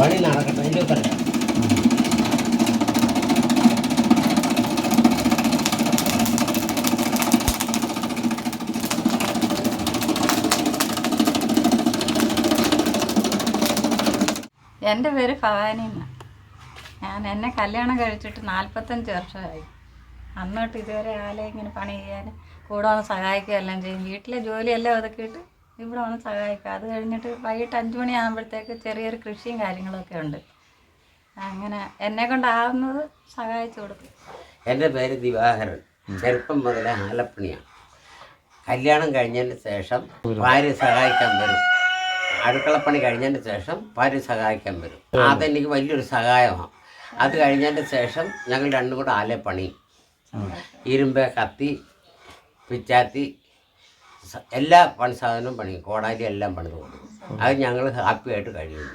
പണി നടക്കട്ടെ അതിന്റെ പറയാം എന്റെ പേര് ഭവാനി. ഞാൻ എന്നെ കല്യാണം കഴിച്ചിട്ട് നാൽപ്പത്തഞ്ച് വർഷമായി. അന്നോട്ട് ഇതുവരെ ആലേ ഇങ്ങനെ പണി ചെയ്യാൻ കൂടെ ഒന്ന് സഹായിക്കുക എല്ലാം ചെയ്യും. വീട്ടിലെ ജോലിയെല്ലാം ഒതുക്കിയിട്ട് ഇവിടെ വന്ന് സഹായിക്കുക അത് കഴിഞ്ഞിട്ട് വൈകിട്ട് അഞ്ച് മണിയാകുമ്പോഴത്തേക്ക് ചെറിയൊരു കൃഷിയും കാര്യങ്ങളൊക്കെ ഉണ്ട്. അങ്ങനെ എന്നെ കൊണ്ടാവുന്നത് സഹായിച്ചു കൊടുക്കും. എന്റെ പേര് ദിവാകരൻ. ചെറുപ്പം മുതലേ ആലപ്പണിയാണ് കല്യാണം കഴിഞ്ഞതിന് ശേഷം ഭാര്യ സഹായിക്കാൻ വരും. അടുക്കളപ്പണി കഴിഞ്ഞതിന് ശേഷം ഭാര്യ സഹായിക്കാൻ വരും. അതെനിക്ക് വലിയൊരു സഹായമാണ്. അത് കഴിഞ്ഞതിന് ശേഷം ഞങ്ങൾ രണ്ടും കൂടെ ആലപ്പണി. പണി ഇരുമ്പ് കത്തി പിച്ചാത്തി എല്ലാ പണി സാധനവും പണി കോടാലി എല്ലാം പണിത് കൊടുക്കും അത് ഞങ്ങൾ ഹാപ്പിയായിട്ട് കഴിയുന്നു.